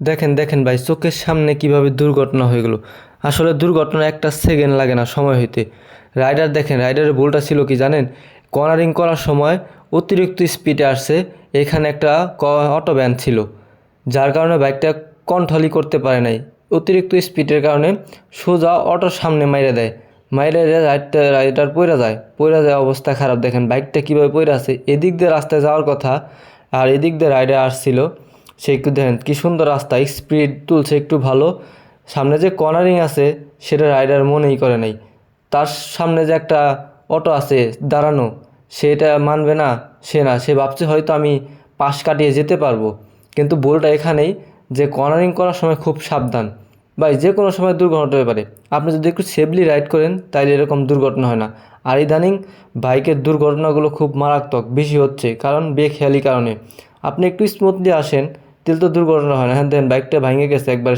দেখেন দেখেন ভাই, চোখের সামনে কীভাবে দুর্ঘটনা হয়ে গেল। আসলে দুর্ঘটনা একটা সেকেন্ড লাগে না সময় হইতে। রাইডার দেখেন, রাইডারের ভুলটা ছিল কি জানেন? কর্নারিং করার সময় অতিরিক্ত স্পিডে আসছে, এখানে একটা অটো ভ্যান ছিল। যার কারণে বাইকটা কন্ট্রোলই করতে পারে নাই। অতিরিক্ত স্পিডের কারণে সোজা অটোর সামনে মাইরে দেয়। মাইরে রাইডটা রাইডার পইরা যায়। পইরা যায় অবস্থা খারাপ। দেখেন, বাইকটা কীভাবে পইরা আছে? এদিক দিয়ে রাস্তায় যাওয়ার কথা, আর এদিক দিয়ে রাইডার আসছিল। সে একটু দেখেন, কি সুন্দর রাস্তা স্পিড তুলছে একটু ভালো। সামনে যে কর্নারিং আছে, সেটা রাইডার মনেই করে নাই। তার সামনে যে একটা অটো আছে দাঁড়ানো সেটা মানবে না, সে না। সে ভাবছে হয়তো আমি পাশ কাটিয়ে যেতে পারব। কিন্তু ভুলটা এখানেই যে কর্নারিং করার সময় খুব সাবধান। ভাই, যে কোনো সময় দুর্ঘটনা হতে পারে। আপনি যদি একটু সেফলি রাইড করেন তাহলে এরকম দুর্ঘটনা হয় না। আর ইদানিং বাইকের দুর্ঘটনাগুলো খুব মারাত্মক, বেশি হচ্ছে, কারণ বেখেয়ালি কারণে। আপনি একটু স্মুথলি আসেন তাহলে তো দুর্ঘটনা হয় না। হ্যাঁ দেন বাইকটা ভাঙে গেছে একবার।